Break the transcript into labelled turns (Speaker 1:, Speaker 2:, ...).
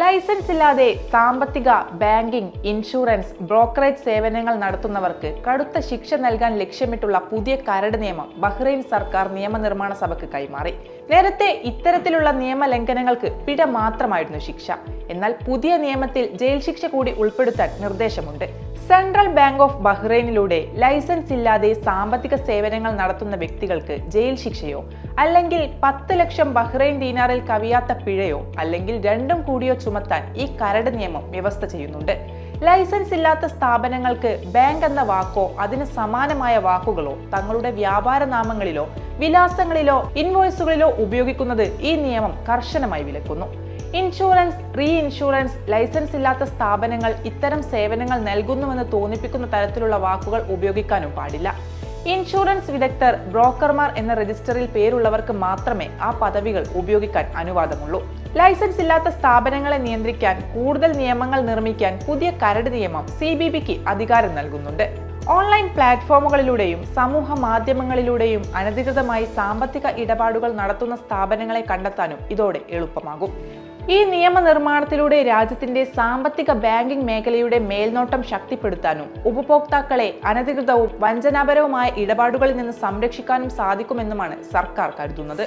Speaker 1: Licence ഇല്ലാതെ സാമ്പത്തിക banking insurance brokerage സേവനങ്ങൾ നടത്തുന്നവർക്ക് കടുത്ത ശിക്ഷ നൽകാൻ ലക്ഷ്യമിട്ടുള്ള പുതിയ കരട് നിയമം ബഹ്റൈൻ സർക്കാർ നിയമനിർമ്മാണ സഭയ്ക്ക് കൈമാറി. നേരത്തെ ഇത്തരത്തിലുള്ള നിയമലംഘനങ്ങൾക്ക് പിഴ മാത്രമായിരുന്നു ശിക്ഷ. എന്നാൽ പുതിയ നിയമത്തിൽ ജയിൽ ശിക്ഷ കൂടി ഉൾപ്പെടുത്താൻ നിർദ്ദേശമുണ്ട്. സെൻട്രൽ ബാങ്ക് ഓഫ് ബഹ്റൈനിലൂടെ ലൈസൻസ് ഇല്ലാതെ സാമ്പത്തിക സേവനങ്ങൾ നടത്തുന്ന വ്യക്തികൾക്ക് ജയിൽ ശിക്ഷയോ അല്ലെങ്കിൽ പത്ത് ലക്ഷം ബഹ്റൈൻ ദീനാറിൽ കവിയാത്ത പിഴയോ അല്ലെങ്കിൽ രണ്ടും കൂടിയോ ചുമത്താൻ ഈ കരട് നിയമം വ്യവസ്ഥ ചെയ്യുന്നുണ്ട്. ലൈസൻസ് ഇല്ലാത്ത സ്ഥാപനങ്ങൾക്ക് ബാങ്ക് എന്ന വാക്കോ അതിന് സമാനമായ വാക്കുകളോ തങ്ങളുടെ വ്യാപാര നാമങ്ങളിലോ വിലാസങ്ങളിലോ ഇൻവോയ്സുകളിലോ ഉപയോഗിക്കുന്നത് ഈ നിയമം കർശനമായി വിലക്കുന്നു. ഇൻഷുറൻസ് റീ ഇൻഷുറൻസ് ലൈസൻസ് ഇല്ലാത്ത സ്ഥാപനങ്ങൾ ഇത്തരം സേവനങ്ങൾ നൽകുന്നുവെന്ന് തോന്നിപ്പിക്കുന്ന തരത്തിലുള്ള വാക്കുകൾ ഉപയോഗിക്കാനും പാടില്ല. ഇൻഷുറൻസ് വിദഗ്ധർ ബ്രോക്കർമാർ എന്ന രജിസ്റ്ററിൽ പേരുള്ളവർക്ക് മാത്രമേ ആ പദവികൾ ഉപയോഗിക്കാൻ അനുവാദമുള്ളൂ. ലൈസൻസ് ഇല്ലാത്ത സ്ഥാപനങ്ങളെ നിയന്ത്രിക്കാൻ കൂടുതൽ നിയമങ്ങൾ നിർമ്മിക്കാൻ പുതിയ കരട് നിയമം സി അധികാരം നൽകുന്നുണ്ട്. ഓൺലൈൻ പ്ലാറ്റ്ഫോമുകളിലൂടെയും സമൂഹ മാധ്യമങ്ങളിലൂടെയും അനധികൃതമായി സാമ്പത്തിക ഇടപാടുകൾ നടത്തുന്ന സ്ഥാപനങ്ങളെ കണ്ടെത്താനും ഇതോടെ എളുപ്പമാകും. ഈ നിയമനിർമ്മാണത്തിലൂടെ രാജ്യത്തിന്റെ സാമ്പത്തിക ബാങ്കിംഗ് മേഖലയുടെ മേൽനോട്ടം ശക്തിപ്പെടുത്താനും ഉപഭോക്താക്കളെ അനധികൃതവും വഞ്ചനാപരവുമായ ഇടപാടുകളിൽ നിന്ന് സംരക്ഷിക്കാനും സാധിക്കുമെന്നുമാണ് സർക്കാർ കരുതുന്നത്.